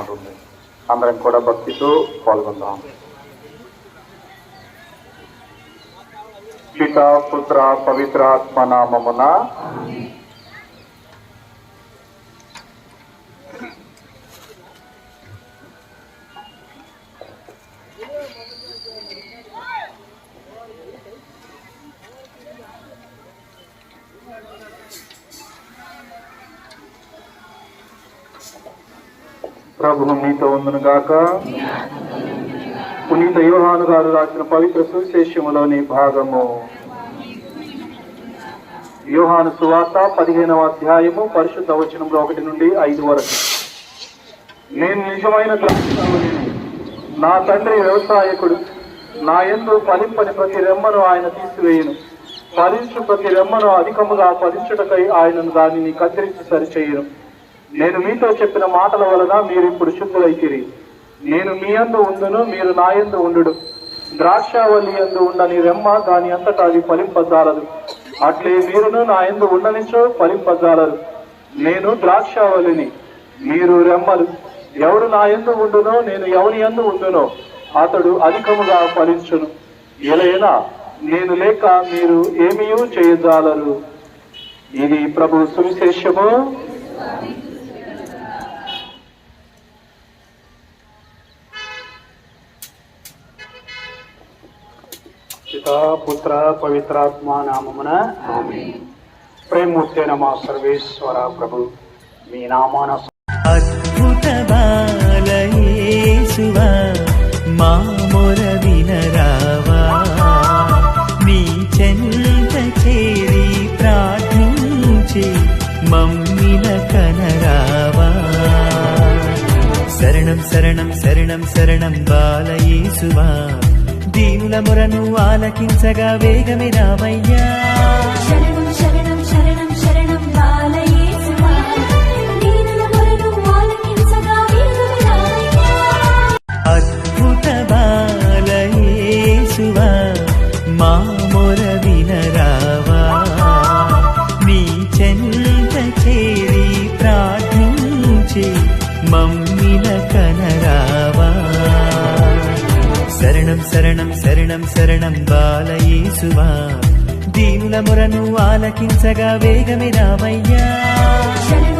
ఉంటుంది అందరం కూడా భక్తితో పాల్గొందాం. పిత పుత్ర పవిత్రాత్మ నామమున ప్రభు మీతో ఉందను గాక. పునీత యోహాను గారు రాసిన పవిత్ర సువిశేషములోని భాగము. యోహాను సువార్త పదిహేనవ అధ్యాయము పరిశుద్ధ వచనంలో ఒకటి నుండి ఐదు వరకు. నేను నిజమైన నా తండ్రి వ్యవసాయకుడు నా ఎందు ఫలింపని ప్రతి రెమ్మను ఆయన తీసివేయను. ఫలించు ప్రతి రెమ్మను అధికముగా ఫలించుటకై ఆయనను దానిని కత్తిరించి సరిచేయను. నేను మీతో చెప్పిన మాటల వలన మీరు ఇప్పుడు శుద్ధులైతిరి. నేను మీ అందు ఉండును మీరు నా యందు ఉండుడు. ద్రాక్షావల్లి ఎందు ఉండని రెమ్మ దాని అంతటా అది ఫలింపజాలదు. అట్లే మీరును నా ఎందు ఉండనిచో ఫలింపజాలరు. నేను ద్రాక్షావళిని మీరు రెమ్మలు. ఎవడు నా ఎందు ఉండునో నేను ఎవరి యందు ఉండునో అతడు అధికముగా ఫలించును. ఎలైనా నేను లేక మీరు ఏమీ చేయజాలరు. ఇది ప్రభు సువిశేషము. పితా పుత్ర పవిత్రాత్మ నామమున ప్రేమూర్తైన మా సర్వేశ్వర ప్రభు మీ నామాన అద్భుత బాలయేసువా మా మొర వినరావా నీ చెంత చేరి ప్రార్థించి మమ్మిల కనరావా శరణం శరణం శరణం శరణం బాలయేసువా దీనుల మొరను ఆలకించగా వేగమే రామయ్యా. శరణం శరణం శరణం శరణం బాలయేసువా. దీనుల మొరను ఆలకించగా వేగమే రామయ్యా. శరణం